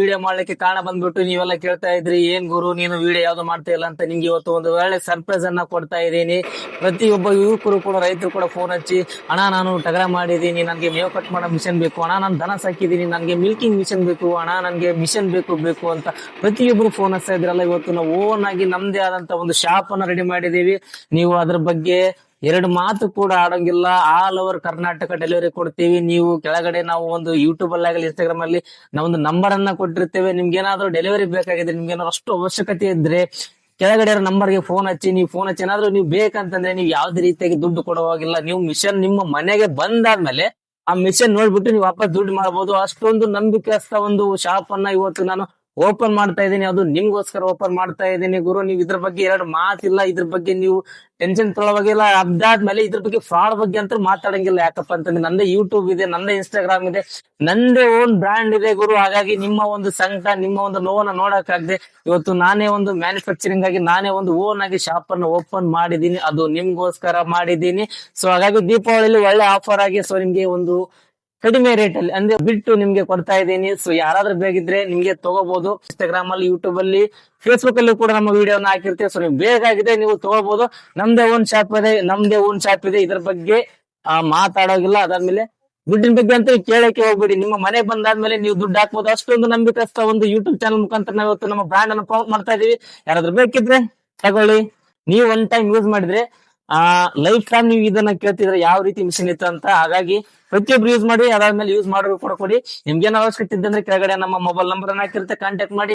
Video ಮಾಡ್ಲಿಕ್ಕೆ ಕಾರಣ ಬಂದ್ಬಿಟ್ಟು ನೀವೆಲ್ಲ ಕೇಳ್ತಾ ಇದ್ರಿ, ಏನ್ ಗುರು, ನೀನು ವಿಡಿಯೋ ಯಾವ್ದು ಮಾಡ್ತಾ ಇಲ್ಲ? ಅಂತ ನಿಂಗೆ ಇವತ್ತು ಒಂದು ಒಳ್ಳೆ ಸರ್ಪ್ರೈಸ್ ಅನ್ನ ಕೊಡ್ತಾ ಇದ್ದೀನಿ. ಪ್ರತಿಯೊಬ್ಬ ಯುವಕರು ಕೂಡ, ರೈತರು ಕೂಡ ಫೋನ್ ಹಚ್ಚಿ, ಅಣ್ಣ, ನಾನು ಟಗರ ಮಾಡಿದೀನಿ ನನಗೆ ಮೇವು ಕಟ್ ಮಾಡೋ ಮಿಷನ್ ಬೇಕು. ಅಣ್ಣ, ನಾನು ದನ ಸಾಕಿದೀನಿ ನನಗೆ ಮಿಲ್ಕಿಂಗ್ ಮಿಷನ್ ಬೇಕು. ಅಣ್ಣ, ನನಗೆ ಮಿಷನ್ ಬೇಕು ಬೇಕು ಅಂತ ಪ್ರತಿಯೊಬ್ಬರು ಫೋನ್ ಹಚ್ಚಾ ಇದ್ರಲ್ಲ ಇವತ್ತು ನಾವು ಓನ್ ಆಗಿ ನಮ್ದೇ ಆದಂತ ಒಂದು ಶಾಪ್ ಅನ್ನ ರೆಡಿ ಮಾಡಿದೀವಿ ನೀವು ಅದ್ರ ಬಗ್ಗೆ ಎರಡು ಮಾತು ಕೂಡ ಆಡಂಗಿಲ್ಲ. ಆಲ್ ಓವರ್ ಕರ್ನಾಟಕ ಡೆಲಿವರಿ ಕೊಡ್ತೀವಿ. ನೀವು ಕೆಳಗಡೆ ನಾವು ಒಂದು ಯೂಟ್ಯೂಬ್ ಅಲ್ಲಿ ಆಗಲಿ ಇನ್ಸ್ಟಾಗ್ರಾಮ್ ಅಲ್ಲಿ ನಾವೊಂದು ನಂಬರ್ ಅನ್ನ ಕೊಟ್ಟಿರ್ತೇವೆ. ನಿಮ್ಗೆ ಏನಾದ್ರು ಡೆಲಿವರಿ ಬೇಕಾಗಿದ್ರೆ ನಿಮ್ಗೆ ಏನಾದ್ರು ಅಷ್ಟು ಅವಶ್ಯಕತೆ ಇದ್ರೆ ಕೆಳಗಡೆ ನಂಬರ್ಗೆ ಫೋನ್ ಹಚ್ಚಿ, ನೀವು ಫೋನ್ ಹಚ್ಚಿ, ಏನಾದ್ರು ನೀವು ಬೇಕಂತಂದ್ರೆ ನೀವು ಯಾವ್ದೇ ರೀತಿಯಾಗಿ ದುಡ್ಡು ಕೊಡುವಾಗಿಲ್ಲ. ನೀವು ಮಿಷನ್ ನಿಮ್ಮ ಮನೆಗೆ ಬಂದಾದ್ಮೇಲೆ ಆ ಮಿಷನ್ ನೋಡ್ಬಿಟ್ಟು ನೀವು ವಾಪಸ್ ದುಡ್ಡು ಮಾಡಬಹುದು ಅಷ್ಟೊಂದು ನಂಬಿಕೆಸ್ತ ಒಂದು ಶಾಪ್ ಅನ್ನ ಇವತ್ತು ನಾನು ಓಪನ್ ಮಾಡ್ತಾ ಇದ್ದೀನಿ. ಅದು ನಿಮ್ಗೋಸ್ಕರ ಓಪನ್ ಮಾಡ್ತಾ ಇದ್ದೀನಿ ಗುರು. ನೀವು ಇದ್ರ ಬಗ್ಗೆ ಎರಡು ಮಾತಿಲ್ಲ. ಇದ್ರ ಬಗ್ಗೆ ನೀವು ಟೆನ್ಷನ್ ತೊಳವಾಗಿಲ್ಲ ಅದಾದ್ಮೇಲೆ ಇದ್ರ ಬಗ್ಗೆ ಫ್ರಾಡ್ ಬಗ್ಗೆ ಅಂತ ಮಾತಾಡಂಗಿಲ್ಲ. ಯಾಕಪ್ಪ ಅಂತಂದ್ರೆ ನಂದೇ ಯೂಟ್ಯೂಬ್ ಇದೆ, ನಂದ ಇನ್ಸ್ಟಾಗ್ರಾಮ್ ಇದೆ, ನಂದೇ ಓನ್ ಬ್ರ್ಯಾಂಡ್ ಇದೆ ಗುರು. ಹಾಗಾಗಿ ನಿಮ್ಮ ಒಂದು ಸಂಕಟ ನಿಮ್ಮ ಒಂದು ನೋವನ್ನ ನೋಡಕ್ಕಾಗದೆ ಇವತ್ತು ನಾನೇ ಒಂದು ಮ್ಯಾನುಫ್ಯಾಕ್ಚರಿಂಗ್ ಆಗಿ, ನಾನೇ ಒಂದು ಓನ್ ಆಗಿ ಶಾಪ್ ಅನ್ನು ಓಪನ್ ಮಾಡಿದ್ದೀನಿ. ಅದು ನಿಮ್ಗೋಸ್ಕರ ಮಾಡಿದ್ದೀನಿ. ಸೊ ಹಾಗಾಗಿ ದೀಪಾವಳಿಲಿ ಒಳ್ಳೆ ಆಫರ್ ಆಗಿ ಸೊ ನಿಮ್ಗೆ ಒಂದು ಕಡಿಮೆ ರೇಟ್ ಅಲ್ಲಿ. ಅಂದ್ರೆ ಬಿಟ್ಟು ನಿಮ್ಗೆ ಕೊಡ್ತಾ ಇದ್ದೀನಿ. ಸೊ ಯಾರಾದ್ರೂ ಬೇಕಿದ್ರೆ ನಿಮ್ಗೆ ತಗೋಬಹುದು ಇನ್ಸ್ಟಾಗ್ರಾಮ್ ಅಲ್ಲಿ ಯೂಟ್ಯೂಬ್ ಅಲ್ಲಿ ಫೇಸ್ಬುಕ್ ಅಲ್ಲಿ ಕೂಡ ನಮ್ಮ ವಿಡಿಯೋನ ಹಾಕಿರ್ತೀವಿ. ಸೊ ನೀವು ಬೇಕಾಗಿದೆ ನೀವು ತಗೋಬಹುದು ನಮ್ದೇ ಓನ್ ಶಾಪ್ ಇದೆ, ನಮ್ದೇ ಓನ್ ಶಾಪ್ ಇದೆ. ಇದ್ರ ಬಗ್ಗೆ ಮಾತಾಡೋಗಿಲ್ಲ ಅದಾದ್ಮೇಲೆ ದುಡ್ಡಿನ ಬಗ್ಗೆ ಅಂತ ಕೇಳಕ್ಕೆ ಹೋಗ್ಬೇಡಿ. ನಿಮ್ಮ ಮನೆ ಬಂದಾದ್ಮೇಲೆ ನೀವು ದುಡ್ಡು ಹಾಕ್ಬೋದು. ಅಷ್ಟೊಂದು ನಂಬಿಕಸ್ತ ಒಂದು ಯೂಟ್ಯೂಬ್ ಚಾನಲ್ ಮುಖಾಂತರ ನಾವು ಇವತ್ತು ನಮ್ಮ ಬ್ರಾಂಡ್ ಅನ್ನು ಪ್ರಮೋಟ್ ಮಾಡ್ತಾ ಇದೀವಿ. ಯಾರಾದ್ರೂ ಬೇಕಿದ್ರೆ ತಗೊಳ್ಳಿ. ನೀವು ಒನ್ ಟೈಮ್ ಯೂಸ್ ಮಾಡಿದ್ರೆ ಆ ಲೈಫ್ ಟೈಮ್ ನೀವು ಇದನ್ನ ಕೇಳ್ತಿದ್ರೆ ಯಾವ ರೀತಿ ಮಿಷನ್ ಇತ್ತು ಅಂತ ಹಾಗಾಗಿ ಪ್ರತಿಯೊಬ್ರು ಯೂಸ್ ಮಾಡಿ, ಅದಾದ್ಮೇಲೆ ಯೂಸ್ ಮಾಡೋರು ಕೂಡ ನಿಮ್ಗೆ ಏನಾದ್ರು ಅವಶ್ಯಕತೆ ಇದ್ದಂದ್ರೆ ಕೆಳಗಡೆ ನಮ್ಮ ಮೊಬೈಲ್ ನಂಬರ್ ಅನ್ನ ಹಾಕಿರುತ್ತೆ ಕಾಂಟ್ಯಾಕ್ಟ್ ಮಾಡಿ.